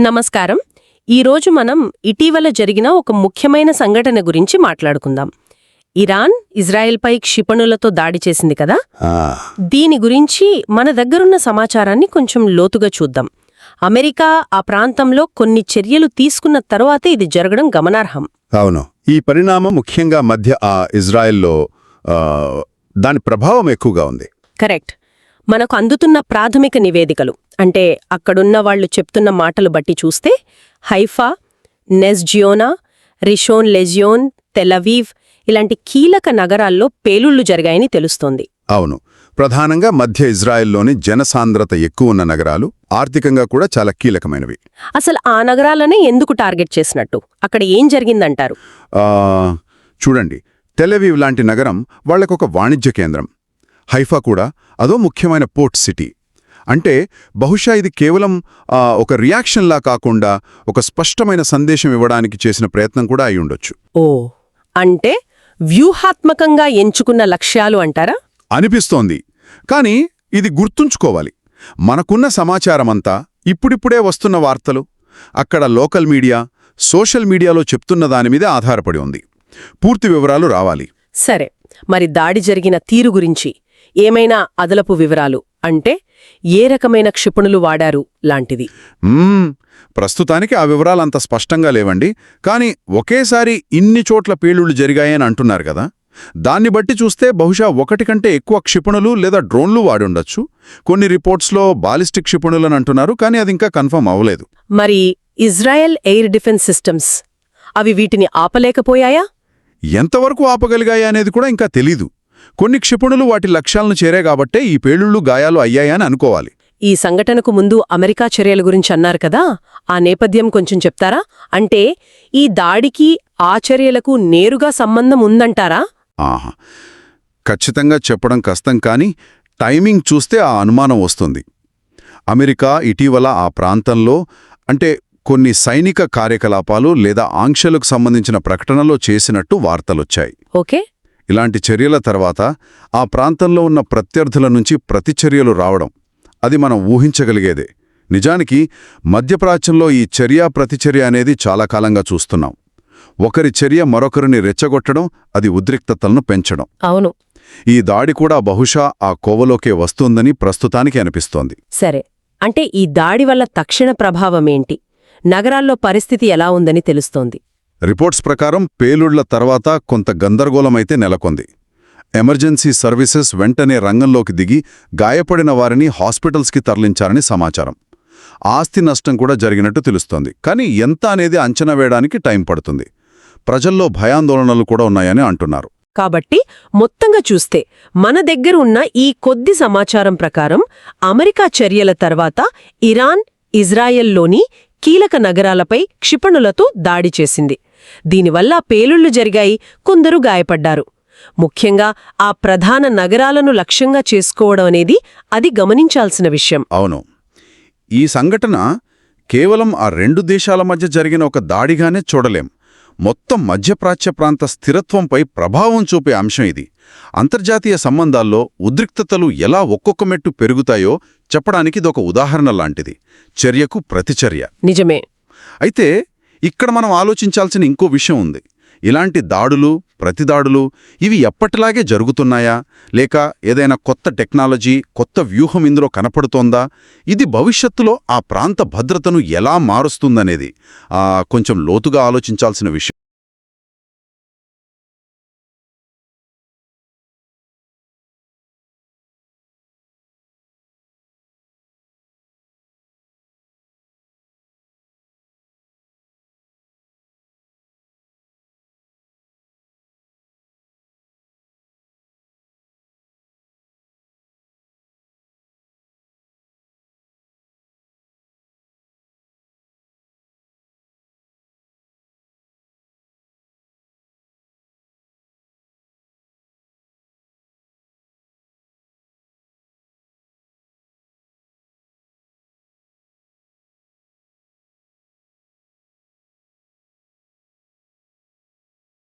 నమస్కారం. ఈరోజు మనం ఇటీవల జరిగిన ఒక ముఖ్యమైన సంఘటన గురించి మాట్లాడుకుందాం. ఇరాన్ ఇజ్రాయెల్పై క్షిపణులతో దాడి చేసింది కదా? దీని గురించి మన దగ్గరున్న సమాచారాన్ని కొంచెం లోతుగా చూద్దాం. అమెరికా ఆ ప్రాంతంలో కొన్ని చర్యలు తీసుకున్న తరువాతే ఇది జరగడం గమనార్హం. అవును. ఈ పరిణామం ముఖ్యంగా మధ్య ఆ ఇజ్రాయెల్లో దాని ప్రభావం ఎక్కువగా ఉంది. కరెక్ట్. మనకు అందుతున్న ప్రాథమిక నివేదికలు. అంటే అక్కడున్న వాళ్ళు చెప్తున్న మాటలు బట్టి చూస్తే హైఫా నెస్జియోనా రిషోన్ లెజియోన్ తెలవీవ్ ఇలాంటి కీలక నగరాల్లో పేలుళ్ళు జరిగాయని తెలుస్తోంది. అవును. ప్రధానంగా మధ్య ఇజ్రాయెల్లోని జనసాంద్రత ఎక్కువ ఉన్న నగరాలు ఆర్థికంగా కూడా చాలా కీలకమైనవి. అసలు ఆ నగరాలనే ఎందుకు టార్గెట్ చేసినట్టు? అక్కడ ఏం జరిగిందంటారు? చూడండి. టెలవీవ్ లాంటి నగరం వాళ్ళకొక వాణిజ్య కేంద్రం. హైఫా కూడా అదో ముఖ్యమైన పోర్ట్ సిటీ. అంటే బహుశా ఇది కేవలం ఒక రియాక్షన్లా కాకుండా ఒక స్పష్టమైన సందేశం ఇవ్వడానికి చేసిన ప్రయత్నం కూడా అయి ఉండొచ్చు. ఓ అంటే వ్యూహాత్మకంగా ఎంచుకున్న లక్ష్యాలు అంటారా? అనిపిస్తోంది. కానీ ఇది గుర్తుంచుకోవాలి. మనకున్న సమాచారమంతా ఇప్పుడిప్పుడే వస్తున్న వార్తలు అక్కడ లోకల్ మీడియా సోషల్ మీడియాలో చెప్తున్న దాని మీద ఆధారపడి ఉంది. పూర్తి వివరాలు రావాలి. సరే మరి దాడి జరిగిన తీరు గురించి ఏమైనా అదలపు వివరాలు అంటే ఏ రకమైన క్షిపణులు వాడారు లాంటిది. ప్రస్తుతానికి ఆ వివరాలు అంత స్పష్టంగా లేవండి. కానీ ఒకేసారి ఇన్ని చోట్ల పేలుళ్ళు జరిగాయని అంటున్నారు కదా. దాన్ని బట్టి చూస్తే బహుశా ఒకటి కంటే ఎక్కువ క్షిపణులు లేదా డ్రోన్లు వాడుండొచ్చు. కొన్ని రిపోర్ట్స్లో బాలిస్టిక్ క్షిపణులని అంటున్నారు కానీ అది ఇంకా కన్ఫర్మ్ అవ్వలేదు. మరి ఇజ్రాయెల్ ఎయిర్ డిఫెన్స్ సిస్టమ్స్ అవి వీటిని ఆపలేకపోయాయా? ఎంతవరకు ఆపగలిగాయా అనేది కూడా ఇంకా తెలీదు. కొన్ని క్షిపణులు వాటి లక్ష్యాలను చేరే కాబట్టే ఈ పేలుళ్ళు గాయాలు అయ్యాయని అనుకోవాలి. ఈ సంఘటనకు ముందు అమెరికా చర్యల గురించి అన్నారు కదా ఆ నేపథ్యం కొంచెం చెప్తారా? అంటే ఈ దాడికి ఆ చర్యలకు నేరుగా సంబంధం ఉందంటారా? ఆహా ఖచ్చితంగా చెప్పడం కష్టం కానీ టైమింగ్ చూస్తే ఆ అనుమానం వస్తుంది. అమెరికా ఇటీవల ఆ ప్రాంతంలో అంటే కొన్ని సైనిక కార్యకలాపాలు లేదా ఆంక్షలకు సంబంధించిన ప్రకటనలో చేసినట్టు వార్తలొచ్చాయి. ఓకే. ఇలాంటి చర్యల తర్వాత ఆ ప్రాంతంలో ఉన్న ప్రత్యర్థుల నుంచి ప్రతిచర్యలు రావడం అది మనం ఊహించగలిగేదే. నిజానికి మధ్యప్రాచ్యంలో ఈ చర్య ప్రతిచర్య అనేది చాలా కాలంగా చూస్తున్నాం. ఒకరి చర్య మరొకరిని రెచ్చగొట్టడం అది ఉద్రిక్తతలను పెంచడం. అవును. ఈ దాడి కూడా బహుశా ఆ కోవలోకే వస్తుందని ప్రస్తుతానికి అనిపిస్తోంది. సరే. అంటే ఈ దాడి వల్ల తక్షణ ప్రభావమేంటి? నగరాల్లో పరిస్థితి ఎలా ఉందని తెలుస్తోంది. రిపోర్ట్స్ ప్రకారం పేలుళ్ళ తర్వాత కొంత గందరగోళమైతే నెలకొంది. ఎమర్జెన్సీ సర్వీసెస్ వెంటనే రంగంలోకి దిగి గాయపడిన వారిని హాస్పిటల్స్కి తరలించారని సమాచారం. ఆస్తి నష్టం కూడా జరిగినట్టు తెలుస్తోంది. కానీ ఎంత అనేది అంచనా వేయడానికి టైం పడుతుంది. ప్రజల్లో భయాందోళనలు కూడా ఉన్నాయని అంటున్నారు. కాబట్టి మొత్తంగా చూస్తే మన దగ్గర ఉన్న ఈ కొద్ది సమాచారం ప్రకారం అమెరికా చర్యల తర్వాత ఇరాన్ ఇజ్రాయెల్లోని కీలక నగరాలపై క్షిపణులతో దాడి చేసింది. దీనివల్ల పేలుళ్ళు జరిగాయి కొందరు గాయపడ్డారు. ముఖ్యంగా ఆ ప్రధాన నగరాలను లక్ష్యంగా చేసుకోవడం అనేది అది గమనించాల్సిన విషయం. అవును. ఈ సంఘటన కేవలం ఆ రెండు దేశాల మధ్య జరిగిన ఒక దాడిగానే చూడలేం. మొత్తం మధ్యప్రాచ్య ప్రాంత స్థిరత్వంపై ప్రభావం చూపే అంశం ఇది. అంతర్జాతీయ సంబంధాల్లో ఉద్రిక్తతలు ఎలా ఒక్కొక్క మెట్టు పెరుగుతాయో చెప్పడానికి ఇదొక ఉదాహరణ లాంటిది. చర్యకు ప్రతిచర్య. నిజమే. అయితే ఇక్కడ మనం ఆలోచించాల్సిన ఇంకో విషయం ఉంది. ఇలాంటి దాడులు ప్రతిదాడులు ఇవి ఎప్పటిలాగే జరుగుతున్నాయా? లేక ఏదైనా కొత్త టెక్నాలజీ కొత్త వ్యూహం ఇందులో కనపడుతోందా? ఇది భవిష్యత్తులో ఆ ప్రాంత భద్రతను ఎలా మారుస్తుందనేది. ఆ, కొంచెం లోతుగా ఆలోచించాల్సిన విషయం.